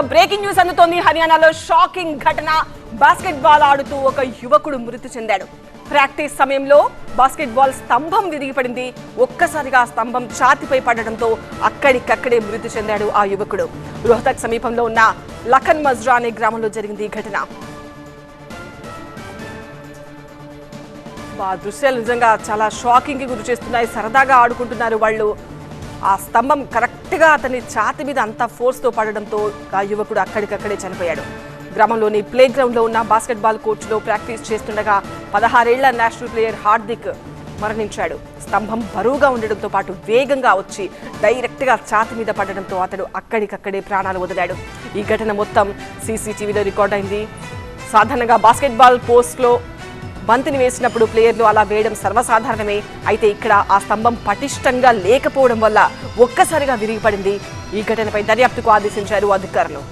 Breaking news అందుతోంది. హర్యానాలో shocking ఘటన. బాస్కెట్ బాల్ ఆడుతూ ఒక యువకుడు మృతి చెందాడు. ప్రాక్టీస్ సమయంలో బాస్కెట్ బాల్ స్తంభం విరిగిపడింది ఒక్కసారిగా స్తంభం ఛాతిపై పడడంతో అక్కడికక్కడే మృతి చెందాడు ఆ యువకుడు. రోహతక్ సమీపంలో ఉన్న లఖన్ మజ్రా అనే గ్రామంలో జరిగింది ఈ ఘటన. ఆ దృశ్యాలు నిజంగా చాలా షాకింగ్కి గురి చేస్తున్నాయి సరదాగా ఆడుకుంటున్నారు వాళ్ళు. ఆ స్తంభం కరెక్ట్గా అతని ఛాతి మీద అంత ఫోర్స్తో పడడంతో ఆ యువకుడు అక్కడికక్కడే చనిపోయాడు. గ్రామంలోని ప్లే గ్రౌండ్లో ఉన్న బాస్కెట్బాల్ కోర్టులో ప్రాక్టీస్ చేస్తుండగా పదహారేళ్ళ నేషనల్ ప్లేయర్ హార్దిక్ మరణించాడు. స్తంభం బరువుగా ఉండడంతో పాటు వేగంగా వచ్చి డైరెక్ట్గా ఛాతి మీద పడడంతో అతడు అక్కడికక్కడే ప్రాణాలు వదిలాడు. ఈ ఘటన మొత్తం సీసీటీవీలో రికార్డ్ అయింది. సాధారణంగా బాస్కెట్బాల్ పోస్ట్లో బంతిని వేసినప్పుడు ప్లేయర్లు అలా వేయడం సర్వసాధారణమే. అయితే ఇక్కడ ఆ స్తంభం పటిష్టంగా లేకపోవడం వల్ల ఒక్కసారిగా విరిగిపడింది. ఈ ఘటనపై దర్యాప్తుకు ఆదేశించారు అధికారులు.